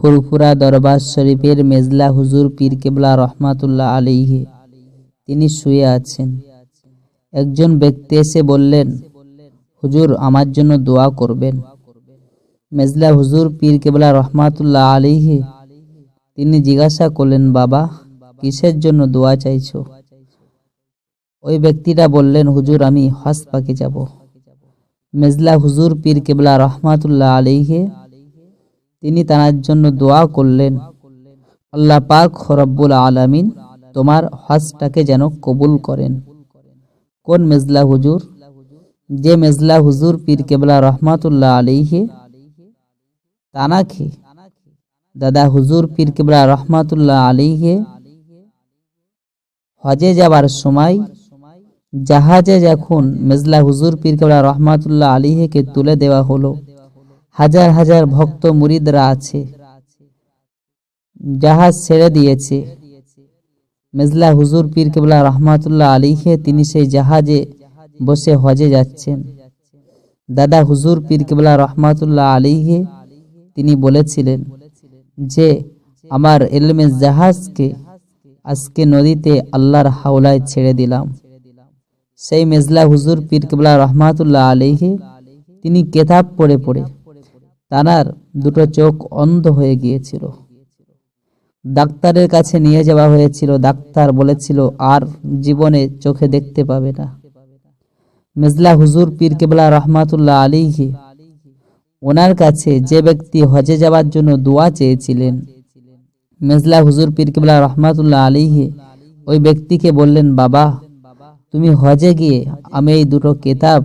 ফুরফুরা দরবার শরীফের মেজলা হুজুর পীর কেবলা রহমাতুল্লাহ আলিহে তিনি শুয়ে আছেন। একজন ব্যক্তি এসে বললেন, হুজুর, আমার জন্য দোয়া করবেন। মেজলা হুজুর পীর কেবলা রহমাতুল্লাহ আলিহে তিনি জিজ্ঞাসা করলেন, বাবা, কিসের জন্য দোয়া চাইছো? ওই ব্যক্তিটা বললেন, হুজুর, আমি হজ পাকে যাব। মেজলা হুজুর পীর কেবলা রহমাতুল্লাহ আলিহে তিনি তার জন্য দোয়া করলেন, আল্লাহ পাক রব্বুল আলামিন তোমার হজটাকে যেন কবুল করেন। কোন মেজলা হুজুর? যে মেজলা হুজুর পীর কেবলা রহমাতুল্লাহ আলিহে তানাকি দাদা হুজুর পীর কেবলা রহমাতুল্লাহ আলিহে হজে যাবার সময় জাহাজে যখন মেজলা হুজুর পীর কেবলা রহমাতুল্লাহ আলিহেকে তুলে দেওয়া হলো হাজার হাজার ভক্ত মুরিদরা আছে। জাহাজ ছেড়ে দিয়েছে। মেজলা হুজুর পীর কেবলা রহমাতুল্লাহ আলীকে তিনি সেই জাহাজে বসে হজে যাচ্ছেন। দাদা হুজুর পীর কেবলা রহমাতুল্লাহ আলীকে তিনি বলেছিলেন যে, আমার এলমে জাহাজকে আজকে নদীতে আল্লাহর হাওলায় ছেড়ে দিলাম। সেই মেজলা হুজুর পীর কেবলা রহমাতুল্লাহ আলীকে তিনি কেতাব পড়ে পড়ে তানার দুটো চোখ অন্ধ হয়ে গিয়েছিল। ডাক্তারের কাছে নিয়ে যাওয়া হয়েছিল। ডাক্তার বলেছিল, আর জীবনে চোখে দেখতে পাবে না। মেজলা হুজুর পীর কেবলা রহমাতুল্লাহ আলীকে ওনার কাছে যে ব্যক্তি হজে যাওয়ার জন্য দোয়া চেয়েছিলেন মেজলা হুজুর পীর কেবলা রহমাতুল্লাহ আলীকে ওই ব্যক্তিকে বললেন, বাবা, তুমি হজে গিয়ে আমি এই দুটো কেতাব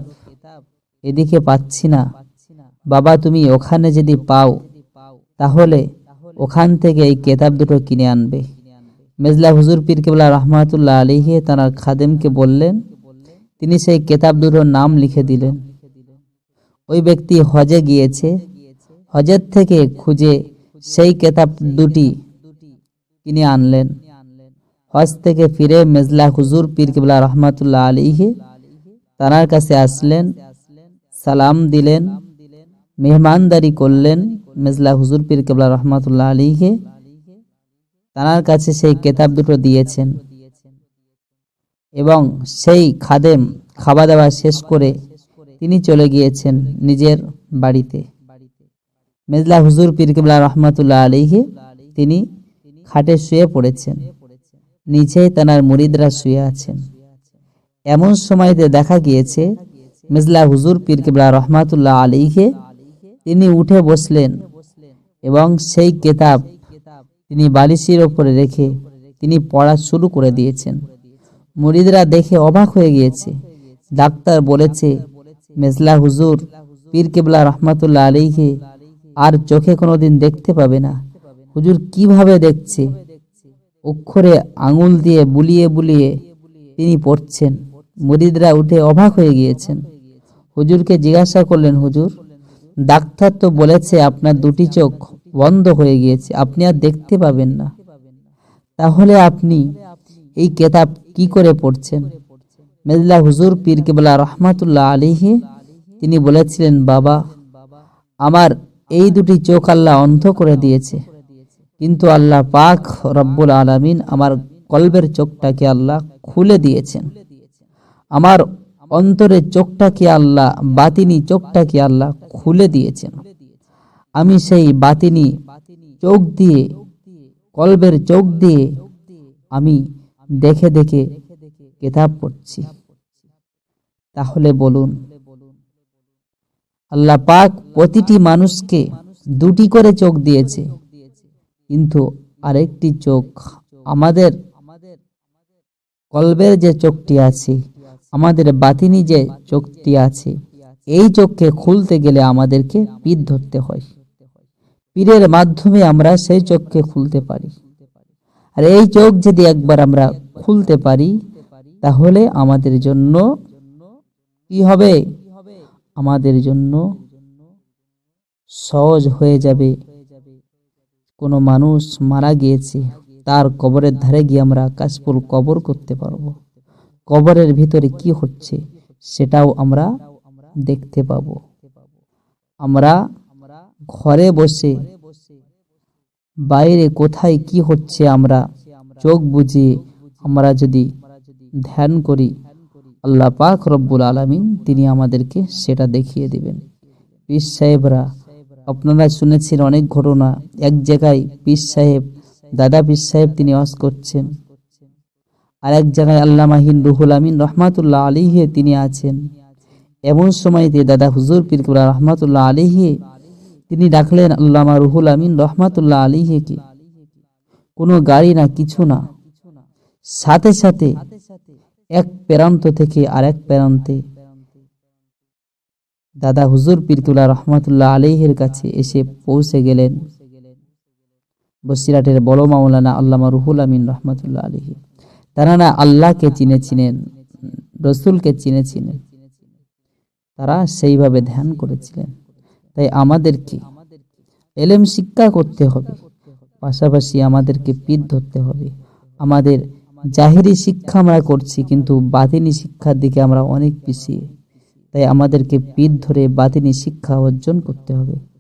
এদিকে পাচ্ছি না। বাবা, তুমি ওখানে যদি পাও, তাহলে ওখান থেকে এই কেতাব দুটো কিনে আনবে। মেজলা হুজুর পীর কেবলা রহমাতুল্লাহ আলীহে তাঁর খাদেমকে বললেন, তিনি সেই কেতাব দুটোর নাম লিখে দিলেন। ওই ব্যক্তি হজে গিয়েছে। হজের থেকে খুঁজে সেই কেতাব দুটি কিনে আনলেন। হজ থেকে ফিরে মেজলা হুজুর পীর কেবলা রহমাতুল্লাহ আলিহে তাঁর কাছে আসলেন, সালাম দিলেন। মেহমানদারি করলেন মেজলা হুজুর পীর কেবলা রহমাতুল্লাহ আলীকে তার কাছে সেই কেতাব দুটো দিয়েছেন এবং সেই খাদেম খাওয়া দাওয়া শেষ করে তিনি চলে গিয়েছেন নিজের বাড়িতে। মেজলা হুজুর পীর কেবলা রহমাতুল্লাহ আলীকে তিনি খাটে শুয়ে পড়েছেন, নিচেই তানার মুরিদরা শুয়ে আছেন। এমন সময়তে দেখা গিয়েছে, মেজলা হুজুর পীর কেবলা রহমাতুল্লাহ আলীকে তিনি উঠে বসলেন এবং সেই কেতাব তিনি বালিশের ওপরে রেখে তিনি পড়া শুরু করে দিয়েছেন। মুরিদরা দেখে অবাক হয়ে গিয়েছে। ডাক্তার বলেছে, মেজলা হুজুর, পীর কেবলা রহমাতুল্লাহ আলীকে আর চোখে কোনোদিন দেখতে পাবে না। হুজুর কীভাবে দেখছে? অক্ষরে আঙুল দিয়ে বুলিয়ে বুলিয়ে তিনি পড়ছেন। মুরিদরা উঠে অবাক হয়ে গিয়েছেন। হুজুরকে জিজ্ঞাসা করলেন, হুজুর ডাক্তার তো বলেছে আপনার দুটি চোখ বন্ধ হয়ে গিয়েছে, আপনি আর দেখতে পাবেন না। তাহলে আপনি এই কেতাব কি করে পড়ছেন? মেজলা হুজুর পীর কেবলা রহমাতুল্লাহ আলিহে তিনি বলেছিলেন, বাবা, আমার এই দুটি চোখ আল্লাহ অন্ধ করে দিয়েছে, কিন্তু আল্লাহ পাক রব্বুল আলমিন আমার কলবের চোখটাকে আল্লাহ খুলে দিয়েছেন। আমার অন্তরের চোখটাকে আল্লাহ, বাতিনি চোখটাকে আল্লাহ খুলে দিয়েছেন। আমি সেই বাতিনি চোখ দিয়ে, কলবের চোখ দিয়ে আমি দেখে দেখে কেতাব পড়ছি। তাহলে বলুন, আল্লাহ পাক প্রতিটি মানুষকে দুটি করে চোখ দিয়েছে, কিন্তু আরেকটি চোখ আমাদের কলবের যে চোখটি আছে আমাদের বাতিনি যে চোখটি আছে, এই চোখকে খুলতে গেলে আমাদেরকে পীর ধরতে হয়। পীরের মাধ্যমে আমরা সেই চোখকে খুলতে পারি। আর এই চোখ যদি একবার আমরা খুলতে পারি, তাহলে আমাদের জন্য কি হবে? আমাদের জন্য সহজ হয়ে যাবে। কোনো মানুষ মারা গিয়েছে, তার কবরের ধারে গিয়ে আমরা কাশফুল কবর করতে পারব। কবরের ভিতরে কি হচ্ছে সেটাও আমরা দেখতে পাব। আমরা ঘরে বসে বাইরে কোথায় কি হচ্ছে আমরা চোখ বুঝে আমরা যদি ধ্যান করি, আল্লাহ পাক রব্বুল আলামিন তিনি আমাদেরকে সেটা দেখিয়ে দিবেন। পীর সাহেবরা, আপনারা শুনেছেন অনেক ঘটনা। এক জায়গায় পীর সাহেব, দাদা পীর সাহেব তিনি ওয়াজ করছেন। আর এক জায়গায় আল্লামাহিন রুহুল আমিন রহমাতুল্লাহ আলিহে তিনি আছেন। এমন সময়তে দাদা হুজুর পীর রহমাতুল্লাহ আলিহে তিনি ডাকলেন, আল্লামা রুহুল আমিন রহমাতুল্লাহ আলিহেকে কোনো গাড়ি না কিছু না। সাথে সাথে এক প্রান্ত থেকে আরেক প্রান্তে দাদা হুজুর পীরকুল্লাহ রহমাতুল্লাহ আলিহের কাছে এসে পৌঁছে গেলেন। বসিরাটের বড় মাওলানা আল্লামা রুহুল আমিন রহমাতুল্লাহ আলিহি তারা না আল্লাহকে চিনেছিলেন রসুলকে চিনেছিলেন তারা সেইভাবে ধ্যান করেছিলেন। তাই আমাদেরকে এলেম শিক্ষা করতে হবে। পাশাপাশি আমাদেরকে পিঠ ধরতে হবে। আমাদের জাহিরি শিক্ষা আমরা করছি, কিন্তু বাতিনি শিক্ষার দিকে আমরা অনেক পিছিয়ে। তাই আমাদেরকে পিঠ ধরে বাতিনি শিক্ষা অর্জন করতে হবে।